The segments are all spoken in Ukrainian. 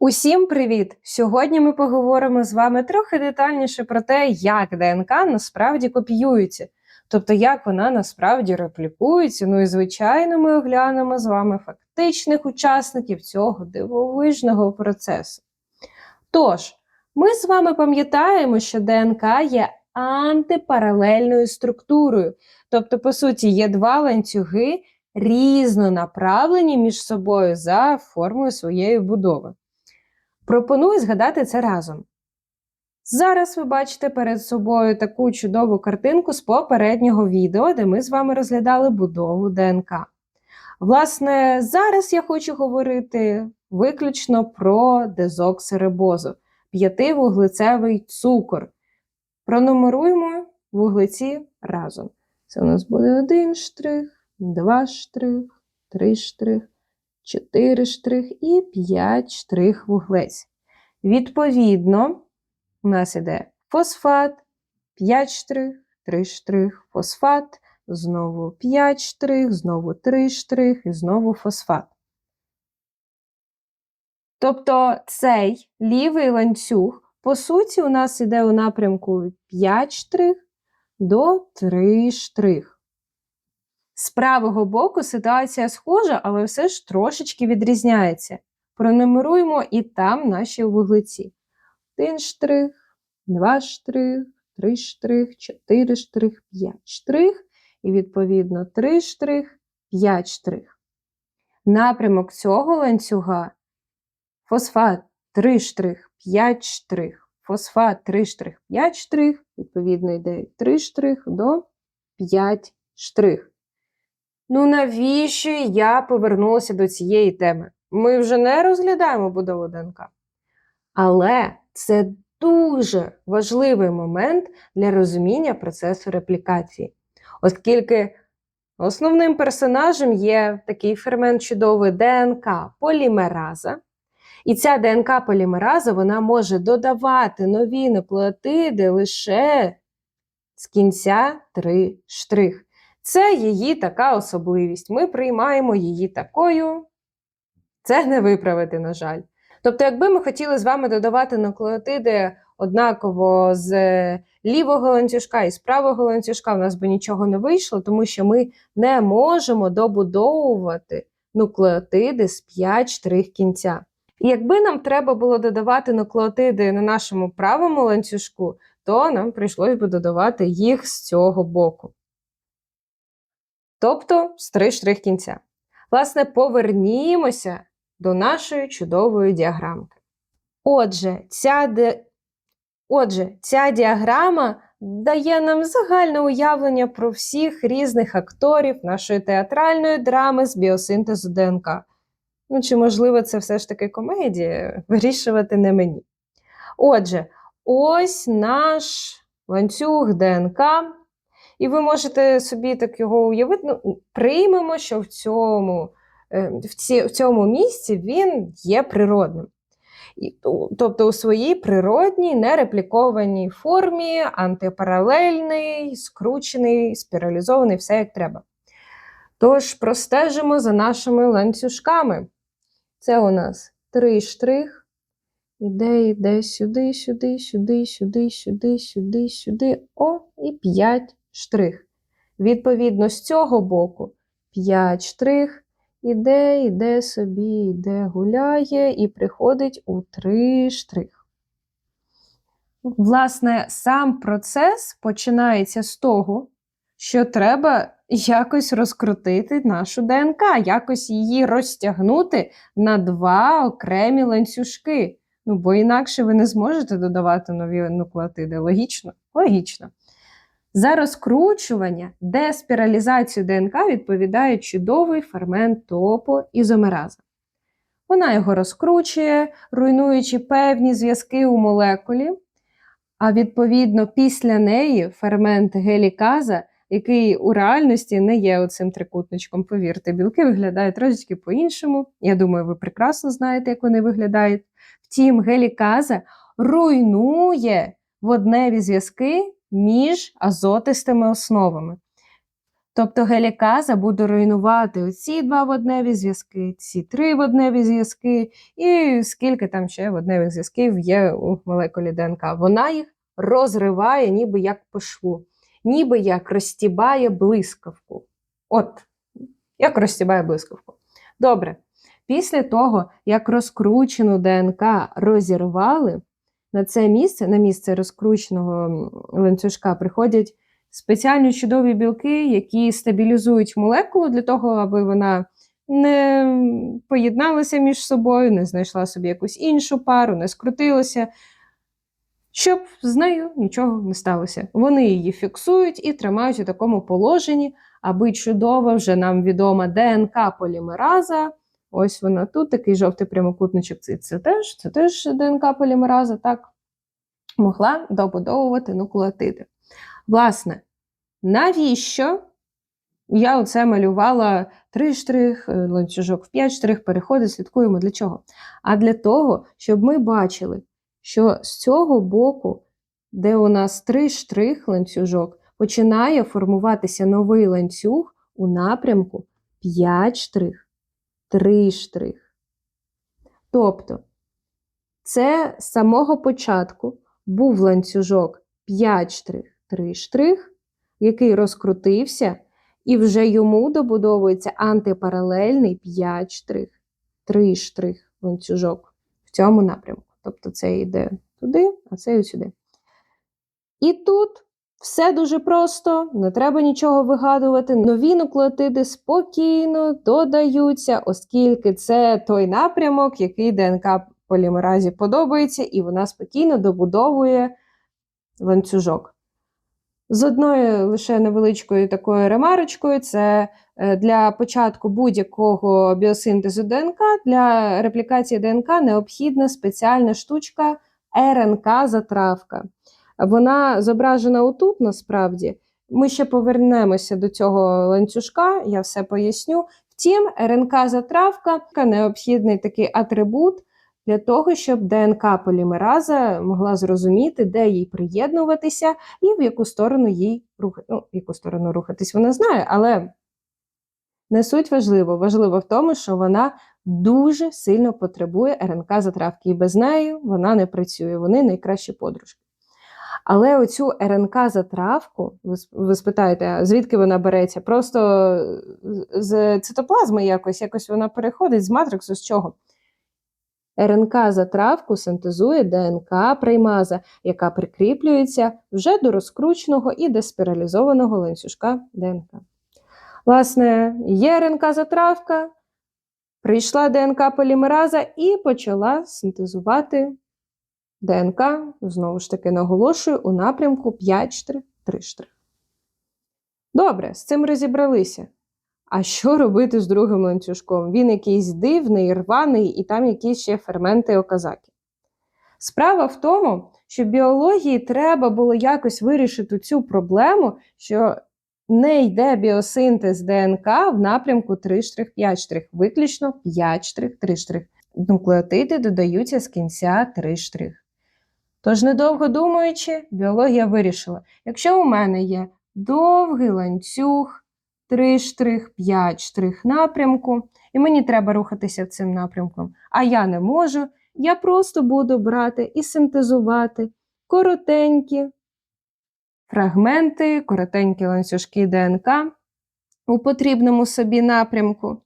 Усім привіт! Сьогодні ми поговоримо з вами трохи детальніше про те, як ДНК насправді копіюється, тобто як вона насправді реплікується. Ну і звичайно, ми оглянемо з вами фактичних учасників цього дивовижного процесу. Тож, ми з вами пам'ятаємо, що ДНК є антипаралельною структурою, тобто, по суті, є два ланцюги різно направлені між собою за формою своєї будови. Пропоную згадати це разом. Зараз ви бачите перед собою таку чудову картинку з попереднього відео, де ми з вами розглядали будову ДНК. Власне, зараз я хочу говорити виключно про дезоксирибозу, п'ятивуглецевий цукор. Пронумеруємо вуглеці разом. Це у нас буде один штрих, два штрих, три штрих, 4 штрих і 5 штрих вуглець. Відповідно, у нас іде фосфат, 5 штрих, 3 штрих, фосфат, знову 5 штрих, знову 3 штрих і знову фосфат. Тобто цей лівий ланцюг, по суті, у нас іде у напрямку 5 штрих до 3 штрих. З правого боку ситуація схожа, але все ж трошечки відрізняється. Пронумеруємо і там наші вуглеці. Один штрих, два штрих, три штрих, чотири штрих, п'ять штрих. І, відповідно, три штрих, п'ять штрих. Напрямок цього ланцюга фосфат 3 штрих, 5 штрих, фосфат 3 штрих, 5 штрих, відповідно, йде 3 штрих до 5 штрих. Ну навіщо я повернулася до цієї теми? Ми вже не розглядаємо будову ДНК. Але це дуже важливий момент для розуміння процесу реплікації, оскільки основним персонажем є такий фермент чудовий ДНК полімераза. І ця ДНК полімераза вона може додавати нові нуклеотиди лише з кінця 3 штрих. Це її така особливість. Ми приймаємо її такою. Це не виправити, на жаль. Тобто, якби ми хотіли з вами додавати нуклеотиди однаково з лівого ланцюжка і з правого ланцюжка, у нас би нічого не вийшло, тому що ми не можемо добудовувати нуклеотиди з 5 штрих кінця. І якби нам треба було додавати нуклеотиди на нашому правому ланцюжку, то нам прийшлось би додавати їх з цього боку тобто з три штрих кінця. Власне, повернімося до нашої чудової діаграмки. Отже, ця ди... Отже, ця діаграма дає нам загальне уявлення про всіх різних акторів нашої театральної драми з біосинтезу ДНК. Ну, чи, можливо, це все ж таки комедія, вирішувати не мені. Отже, ось наш ланцюг ДНК і ви можете собі так його уявити. Ну, Приймемо, що в цьому е, в, ці, в цьому місці він є природним. Тобто у своїй природній, нереплікованій формі, антипаралельний, скручений, спіралізований, все як треба. Тож, простежимо за нашими ланцюжками. Це у нас три штрих. Іде, йде сюди, сюди, сюди, сюди, сюди, сюди, сюди. О, і п'ять штрих. Відповідно, з цього боку 5 штрих, іде, йде собі, йде, гуляє і приходить у 3 штрих. Власне, сам процес починається з того, що треба якось розкрутити нашу ДНК, якось її розтягнути на два окремі ланцюжки. Ну, бо інакше ви не зможете додавати нові нуклеотиди. Логічно? Логічно. За розкручування, деспіралізацію ДНК відповідає чудовий фермент топоізомераза. Вона його розкручує, руйнуючи певні зв'язки у молекулі, а відповідно після неї фермент геліказа, який у реальності не є оцим трикутничком, повірте, білки виглядають трошечки по-іншому. Я думаю, ви прекрасно знаєте, як вони виглядають. Втім, геліказа руйнує водневі зв'язки між азотистими основами. Тобто геліказа буде руйнувати оці два водневі зв'язки, ці три водневі зв'язки, і скільки там ще водневих зв'язків є у молекулі ДНК. Вона їх розриває, ніби як по шву, ніби як розтібає блискавку. От, як розтібає блискавку. Добре. Після того, як розкручену ДНК розірвали, на це місце, на місце розкрученого ланцюжка, приходять спеціальні чудові білки, які стабілізують молекулу для того, аби вона не поєдналася між собою, не знайшла собі якусь іншу пару, не скрутилася, щоб з нею нічого не сталося. Вони її фіксують і тримають у такому положенні, аби чудова вже нам відома ДНК полімераза. Ось вона тут, такий жовтий прямокутничок. Це, це теж це теж ДНК полімераза, так, могла добудовувати нуклеотиди. Власне, навіщо я оце малювала три штрих, е, ланцюжок в п'ять штрих, переходи, слідкуємо для чого? А для того, щоб ми бачили, що з цього боку, де у нас три штрих ланцюжок, починає формуватися новий ланцюг у напрямку 5 штрих, 3 штрих. Тобто, це з самого початку був ланцюжок 5 штрих, 3 штрих, який розкрутився, і вже йому добудовується антипаралельний 5 штрих, 3 штрих ланцюжок в цьому напрямку. Тобто це йде туди, а це і сюди. І тут все дуже просто, не треба нічого вигадувати. Нові нуклеотиди спокійно додаються, оскільки це той напрямок, який ДНК полімеразі подобається, і вона спокійно добудовує ланцюжок. З одною лише невеличкою такою ремарочкою, це е, для початку будь-якого біосинтезу ДНК для реплікації ДНК необхідна спеціальна штучка РНК-затравка. Вона зображена отут, насправді. Ми ще повернемося до цього ланцюжка, я все поясню. Втім, РНК-затравка необхідний такий атрибут для того, щоб ДНК полімераза могла зрозуміти, де їй приєднуватися і в яку сторону їй рухати. Ну, в яку сторону рухатись вона знає, але не суть важливо. Важливо в тому, що вона дуже сильно потребує РНК-затравки, і без неї вона не працює. Вони найкращі подружки. Але оцю РНК-затравку, ви, спитаєте, звідки вона береться? Просто з цитоплазми якось, якось вона переходить з матриксу з чого? РНК-затравку синтезує ДНК-приймаза, яка прикріплюється вже до розкрученого і деспіралізованого ланцюжка ДНК. Власне, є РНК-затравка, прийшла ДНК-полімераза і почала синтезувати ДНК, знову ж таки, наголошую, у напрямку 5 штрих, 3 штрих. Добре, з цим розібралися. А що робити з другим ланцюжком? Він якийсь дивний, рваний, і там якісь ще ферменти оказаки. Справа в тому, що біології треба було якось вирішити цю проблему, що не йде біосинтез ДНК в напрямку 3 штрих, 5 штрих, виключно 5 штрих, 3 штрих. Нуклеотиди додаються з кінця 3 штрих. Тож, недовго думаючи, біологія вирішила: якщо у мене є довгий ланцюг, 3 штрих, 5 штрих напрямку, і мені треба рухатися цим напрямком, а я не можу, я просто буду брати і синтезувати коротенькі фрагменти, коротенькі ланцюжки ДНК у потрібному собі напрямку.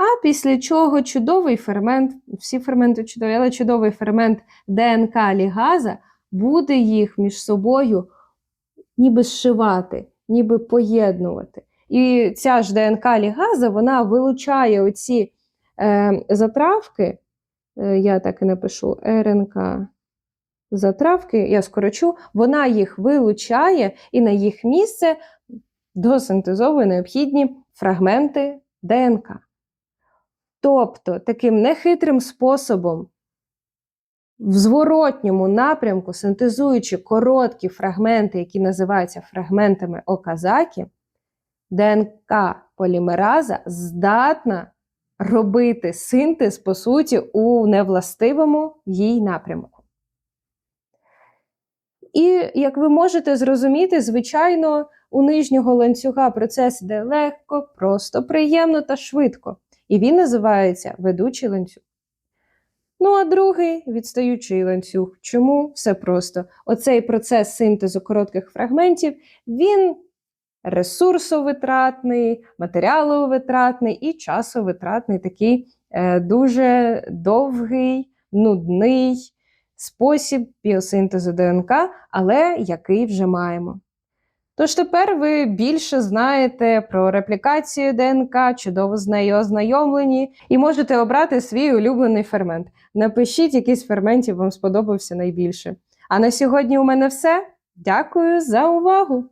А після чого чудовий фермент, всі ферменти чудові, але чудовий фермент ДНК лігаза буде їх між собою ніби зшивати, ніби поєднувати. І ця ж ДНК лігаза вона вилучає оці е, затравки, е, я так і напишу РНК затравки, я скорочу, вона їх вилучає і на їх місце досинтезовує необхідні фрагменти ДНК. Тобто, таким нехитрим способом, в зворотньому напрямку, синтезуючи короткі фрагменти, які називаються фрагментами Оказакі, ДНК полімераза здатна робити синтез, по суті, у невластивому їй напрямку. І, як ви можете зрозуміти, звичайно, у нижнього ланцюга процес іде легко, просто, приємно та швидко. І він називається ведучий ланцюг. Ну, а другий відстаючий ланцюг. Чому? Все просто. Оцей процес синтезу коротких фрагментів, він ресурсовитратний, матеріаловитратний і часовитратний, такий е, дуже довгий, нудний спосіб біосинтезу ДНК, але який вже маємо. Тож тепер ви більше знаєте про реплікацію ДНК, чудово з нею ознайомлені, і можете обрати свій улюблений фермент. Напишіть, який з ферментів вам сподобався найбільше. А на сьогодні у мене все. Дякую за увагу!